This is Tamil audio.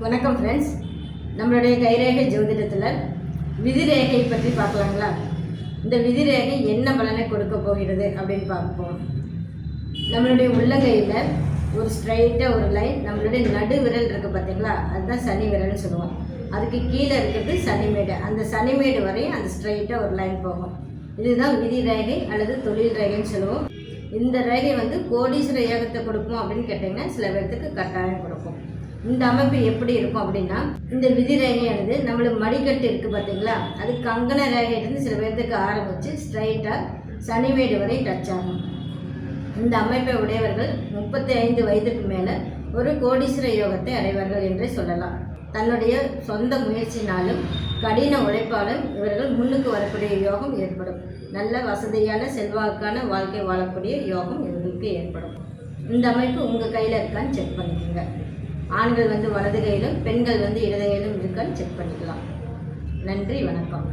வணக்கம் ஃப்ரெண்ட்ஸ் நம்மளுடைய கைரேகை ஜோதிடத்தில் விதிரேகை பற்றி பார்க்கலாங்களா? இந்த விதிரேகை என்ன பலனை கொடுக்க போகிறது அப்படின்னு பார்ப்போம். நம்மளுடைய உள்ளங்கையில் ஒரு ஸ்ட்ரைட்டாக ஒரு லைன் நம்மளுடைய நடு விரல் இருக்குது பார்த்தீங்களா? அதுதான் சனி விரல்னு சொல்லுவோம். அதுக்கு கீழே இருக்கிறது சனிமேடு. அந்த சனிமேடு வரையும் அந்த ஸ்ட்ரைட்டாக ஒரு லைன் போகும். இதுதான் விதி ரேகை அல்லது தொழில் ரேகைன்னு சொல்லுவோம். இந்த ரேகை வந்து கோடீஸ்வர யோகத்தை கொடுக்கும் அப்படின்னு கேட்டிங்கன்னா சில பேர்த்துக்கு கட்டாயம் கொடுக்கும். இந்த அமைப்பு எப்படி இருக்கும் அப்படின்னா இந்த விதி ரேகையானது நம்மளுக்கு மடிக்கட்டு இருக்குது பார்த்தீங்களா அது கங்கண ரேகையிலேருந்து சில பேர்த்துக்கு ஆரம்பித்து ஸ்ட்ரைட்டாக சனிமேடு வரை டச் ஆகும். இந்த அமைப்பை உடையவர்கள் முப்பத்தி ஐந்து வயதுக்கு மேலே ஒரு கோடீஸ்வர யோகத்தை அடைவார்கள் என்றே சொல்லலாம். தன்னுடைய சொந்த முயற்சினாலும் கடின உழைப்பாலும் இவர்கள் முன்னுக்கு வரக்கூடிய யோகம் ஏற்படும். நல்ல வசதியான செல்வாக்கான வாழ்க்கை வாழக்கூடிய யோகம் இவர்களுக்கு ஏற்படும். இந்த அமைப்பு உங்கள் கையில் இருக்கான்னு செக் பண்ணிக்கோங்க. ஆண்கள் வந்து வலது கையிலும் பெண்கள் வந்து இடது கையிலும் இருக்கான்னு செக் பண்ணிக்கலாம். நன்றி வணக்கம்.